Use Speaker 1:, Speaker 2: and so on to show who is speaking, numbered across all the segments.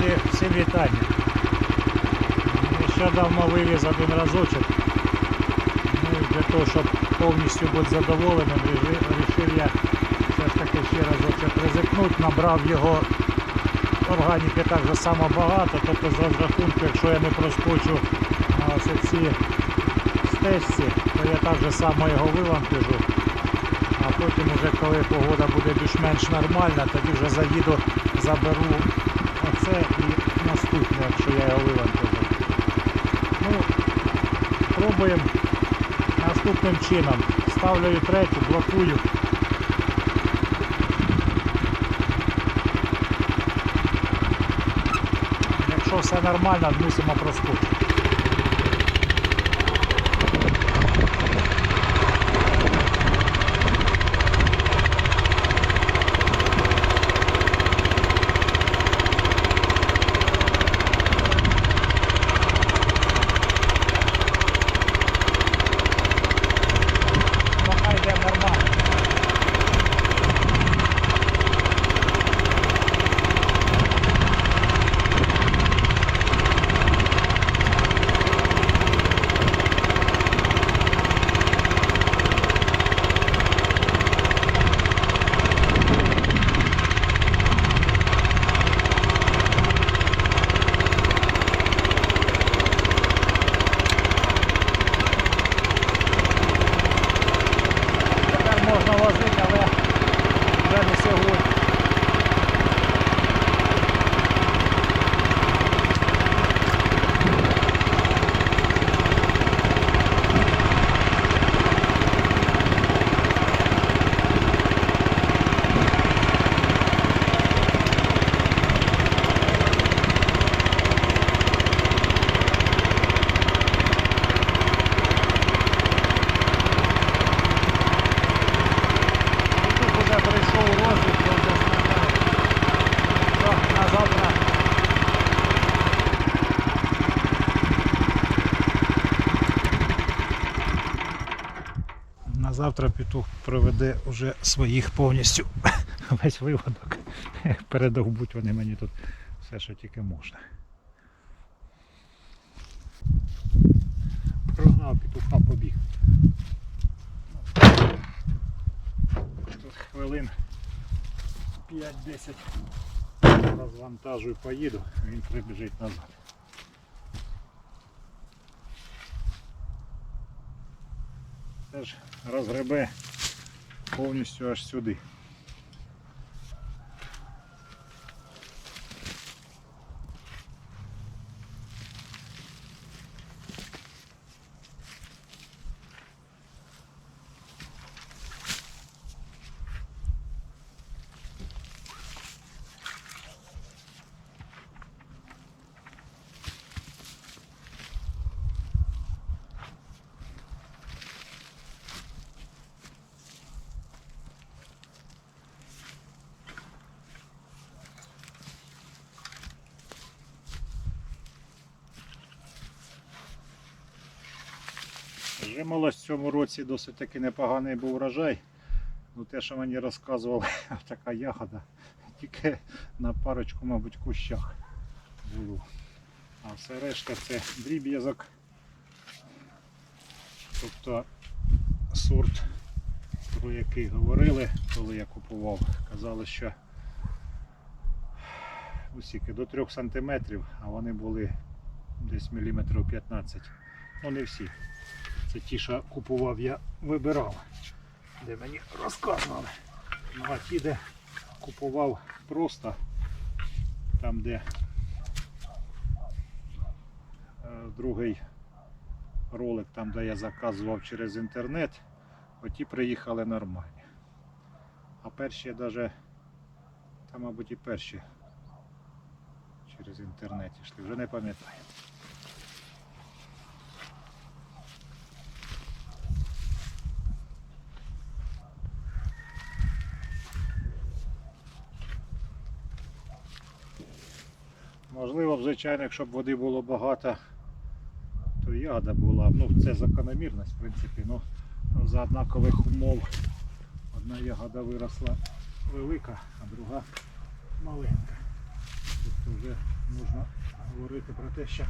Speaker 1: Друзі, всім вітання. Нещодавно вивіз один разочок. Ну, для того, щоб повністю бути задоволеним, вирішив я все ж таки ще разочок ризикнути, набрав його органіки так же само багато, тобто з розрахунку, якщо я не проскочу на ось ці стежці, то я так же само його вивантажу. А потім уже коли погода буде більш-менш нормальна, тоді вже заїду, заберу якщо я вивантажу. Ну, пробуємо наступним чином. Ставлю третю, блокую. Якщо все нормально, мусимо проскочити. Пока йде нормально. Тепер можна возити, але вже не сьогодні. Тут вже прийшов розвиток, вже знаю. Що, на завтра. На завтра петух проведе вже своїх повністю весь виводок. Передовбуть вони мені тут все, що тільки можна. Прогнав петуха побіг. Тут хвилин 5-10 розвантажу і поїду, він прибіжить назад. Теж розгребе повністю аж сюди. Жимолость в цьому році досить таки непоганий був врожай. Ну, те, що мені розказував, така ягода, тільки на парочку, мабуть, кущах було. А все решта це дріб'язок. Тобто сорт, про який говорили, коли я купував, казали, що усіки до 3 см, а вони були десь міліметрів 15 Ну не всі. Це ті, що купував, я вибирав, де мені розказували. Ну а ті, де купував просто там, де е, другий ролик, там де я заказував через інтернет, оті приїхали нормальні. А перші навіть, там, мабуть, і перші через інтернет йшли, вже не пам'ятаю. Б, звичайно, якщо б води було багато, то ягода була. Ну, це закономірність, в принципі. Ну, за однакових умов одна ягода виросла велика, а друга маленька. Тобто вже можна говорити про те, що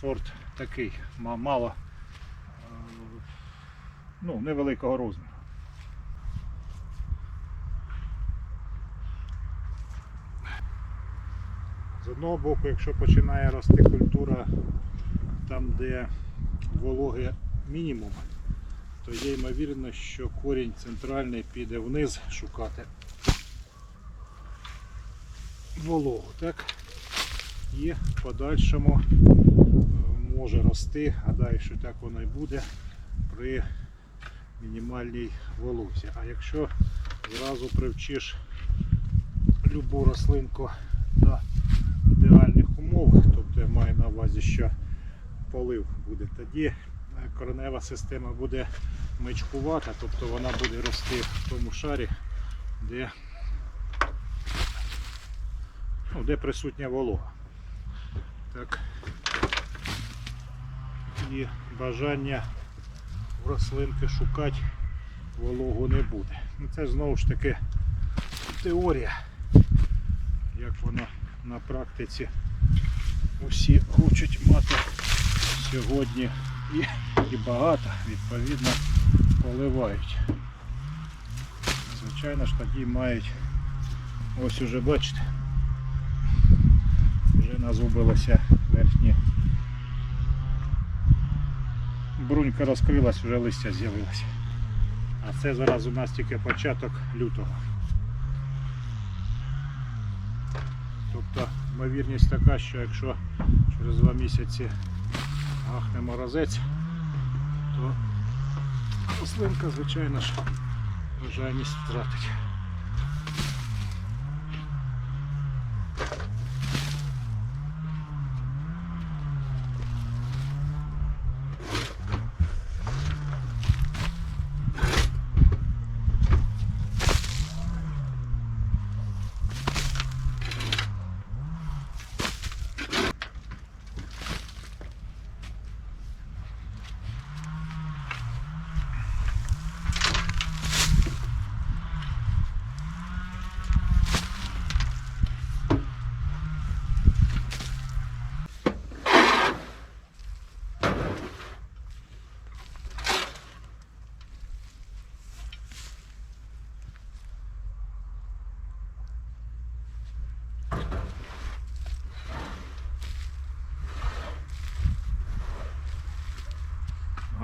Speaker 1: сорт такий, мало, е, ну, невеликого розміру. З одного боку, якщо починає рости культура там, де вологи мінімум, то є ймовірність, що корінь центральний піде вниз шукати вологу. Так? І подальшому е, може рости, гадаю, що так воно і буде при мінімальній волозі. А якщо зразу привчиш любу рослинку умов, тобто я маю на увазі, що полив буде, тоді е, коренева система буде мечкувата, тобто вона буде рости в тому шарі, де, ну, де присутня волога. Так. І бажання в рослинки шукати вологу не буде. Ну, Це знову ж таки теорія, як воно на практиці усі хочуть мати сьогодні і, і багато, відповідно, поливають. Звичайно ж тоді мають, ось уже бачите, вже назубилося верхні. Брунька розкрилась, вже листя з'явилося. А це зараз у нас тільки початок лютого. Тобто ймовірність така, що якщо через два місяці гахне морозець, то рослинка, звичайно ж, врожайність втратить.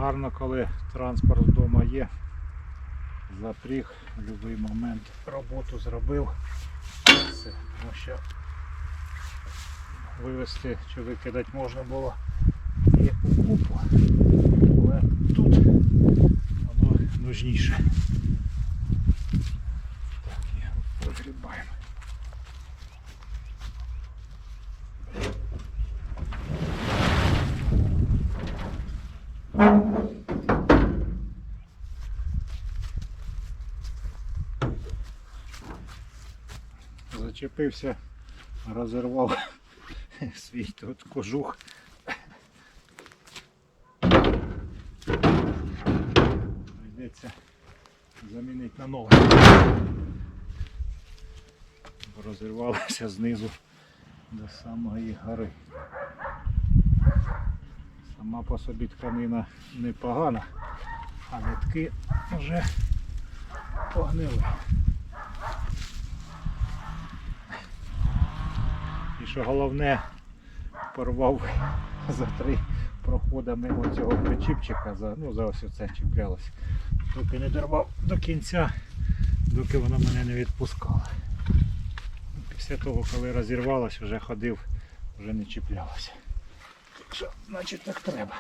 Speaker 1: Гарно, коли транспорт вдома є. Запріг в будь-який момент роботу зробив. Все, тому що вивезти чи викидати можна було і у купу, але тут воно нужніше. Так, і погрібаємо. Зачепився, розірвав свій тут кожух. Прийдеться замінити на новий. Розірвалося знизу до самої гори. Сама по собі тканина непогана, а нитки вже погнили. Що головне, порвав за три проходи мимо цього причіпчика, за, ну за ось це чіплялось. Доки не дорвав до кінця, доки воно мене не відпускало. Після того, коли розірвалось, вже ходив, вже не чіплялося. Так що, значить так треба.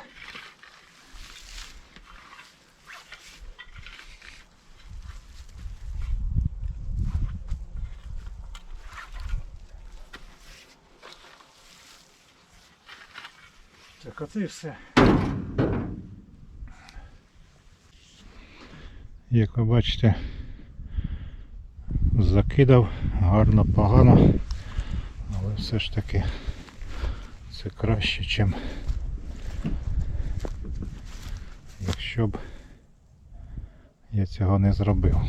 Speaker 1: Все. Як ви бачите, закидав гарно, погано, але все ж таки це краще, ніж якщо б я цього не зробив.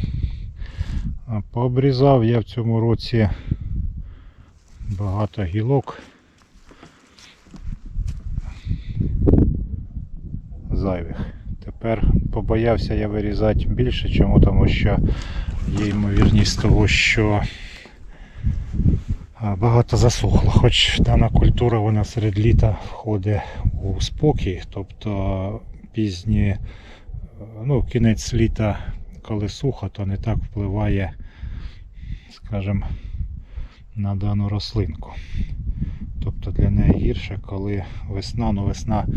Speaker 1: Пообрізав я в цьому році багато гілок. Зайвих. Тепер побоявся я вирізати більше, чому тому що є ймовірність того, що багато засохло. Хоч дана культура вона серед літа входить у спокій, тобто пізні, е, ну, кінець літа, коли сухо, то не так впливає, скажімо, на дану рослинку. Тобто для неї гірше, коли весна, ну весна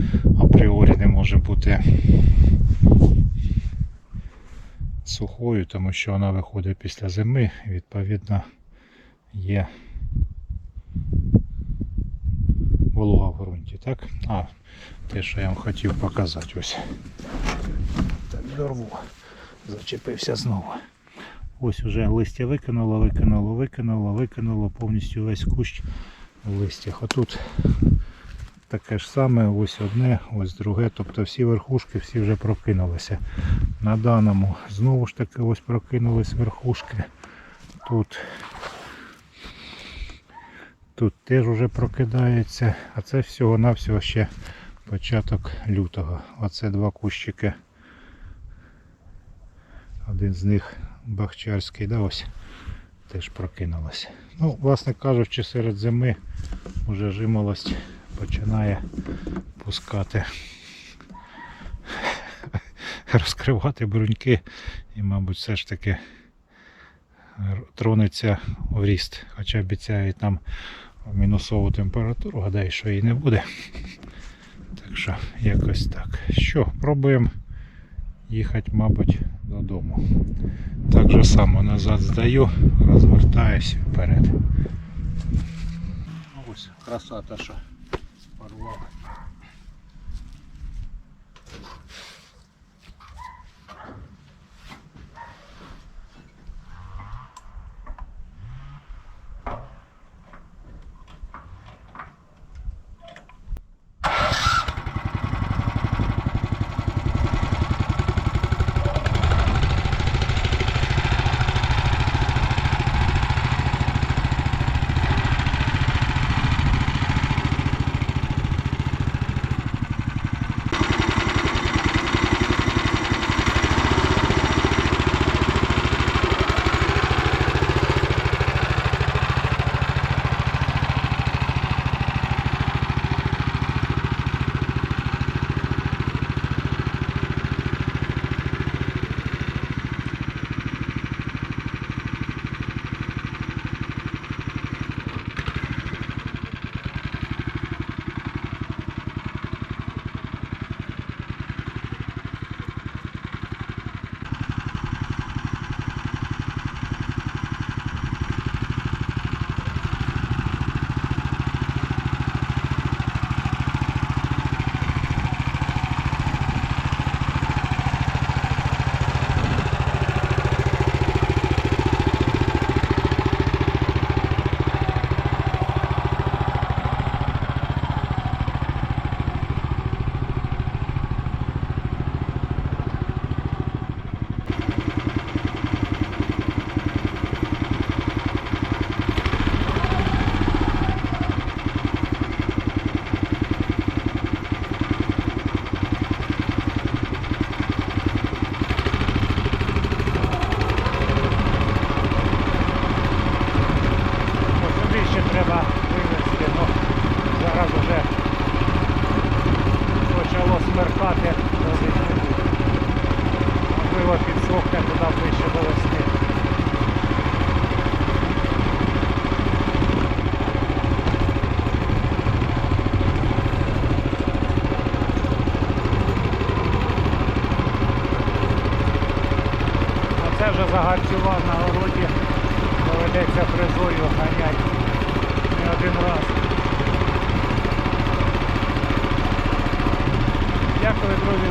Speaker 1: апріорі не може бути сухою, тому що вона виходить після зими відповідно є волога в ґрунті, так? А, те, що я вам хотів показати ось. Так, дорву. Зачепився знову. Ось уже листя викинуло, викинуло, викинуло, викинуло повністю весь кущ листях. Отут таке ж саме, ось одне, ось друге. Тобто всі верхушки всі вже прокинулися. На даному знову ж таки ось прокинулись верхушки. Тут Тут теж вже прокидається, а це всього-навсього ще початок лютого. Оце два кущики. Один з них бахчарський, да, ось теж прокинулося. Ну, власне кажучи, серед зими вже жимолость починає пускати, розкривати бруньки і, мабуть, все ж таки тронеться в ріст. Хоча обіцяють нам мінусову температуру, гадаю, що її не буде. Так що якось так. Що, пробуємо їхати, мабуть, додому. Так же само назад здаю, розвертаюсь вперед. Ось краса та, що порвала.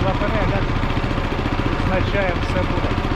Speaker 1: За перегляд. Означає все буде.